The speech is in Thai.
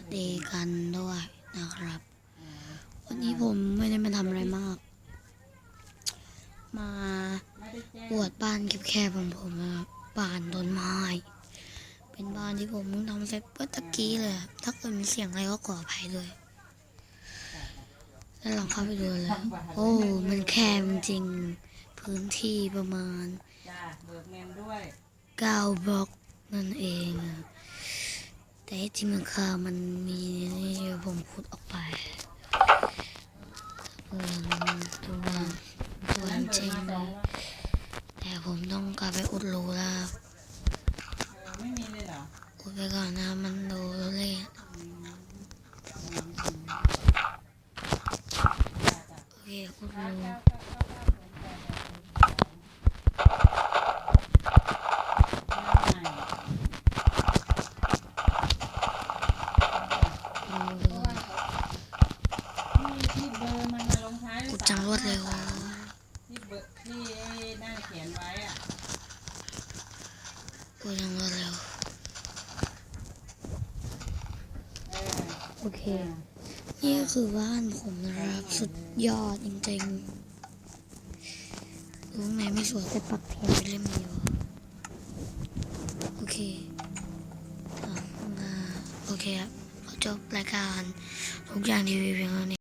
สดีกันด้วยนะครับ วันนี้ผมไม่ได้มาทำอะไรมาก มาไม่ได้แจ้งปวดบ้านแคบๆของผมนะครับบ้านต้นไม้ เป็นบ้านที่ผมเพิ่งทำเสร็จเมื่อตะกี้เลยอะถ้าเกิดมีเสียงอะไรก็ขออภัยด้วยแล้วลองเข้าไปดูเลย โอ้ มันแคบจริงๆพื้นที่ประมาณจ้าเบิกเงินด้วยเก้าบล็อกนั่นเองอะ แต่จริงราคามันมีนี่เดี๋ยวผมขุดออกไปเออตัวตัวจริงเลยแต่ผมต้องกลับไปอุดรูแล้วออไม่มีเลยเหรออุดไปก่อนนะมันดูเละอืมอืมอืมจ้าจ้าโอเคอุดรู เก้าเก้าเก้าเก้าศูนย์แปดแปดศูนย์สองงานใหม่ อุดรู ที่ที่เบอร์มันมาลงท้ายด้วย อุด จังรวดเร็วที่เบอร์ที่ไอ้นั่นเขียนไว้อะอุดจังรวดเร็ว เออโอเค นี่ก็คือบ้านผมนะครับ สุดยอดจริงๆรู้ไหมไม่สวยแต่ปักเทียนไปเล่มเดียวโอเคอะมาโอเคครับขอจบรายการทุกอย่างทีวี